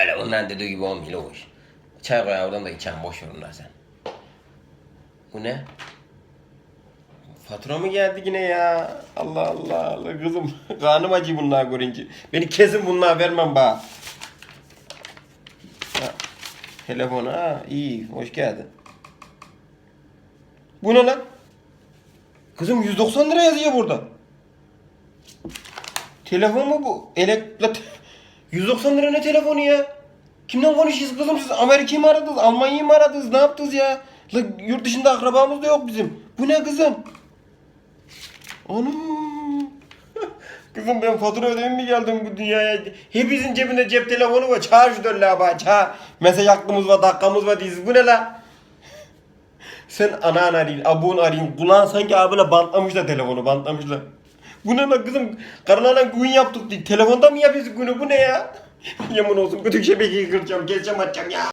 Öyle onların dediği gibi olmuyor o iş. Çay koy oradan da içen boş ver sen. Bu ne? Fatura mı geldi yine ya? Allah Allah Allah kızım. Karnım acı bunlar görünce. Beni kesin bunlar vermem bana. Ha, Telefon ha iyi hoş geldin. Bu ne lan? Kızım 190 lira yazıyor burada. Telefon mu bu? Elek... la te- 190 lira ne telefonu ya? Kimden konuşuyorsunuz kızım siz? Amerika'yı mı aradınız? Almanya'yı mı aradınız? Ne yaptınız ya? La, yurt dışında akrabamız da yok bizim. Bu ne kızım? Anam. Kızım ben fatura ödemeye mi geldim bu dünyaya? Hepinizin cebinde cep telefonu var. Çağır şu dölle abi. Çağır. Mesaj hakkımız var, dakikamız var diyorsunuz. Bu ne la? Sen anan arayın, abun arayın. Kulağın sanki abine bantlamışlar telefonu, bantlamışlar. Bu ne lan kızım? Karılarla gün yaptık diye. Telefonda mı yapıyorsun günü? Bu ne ya? Yemin olsun bütün şebekeyi kıracağım, geçeceğim atacağım ya.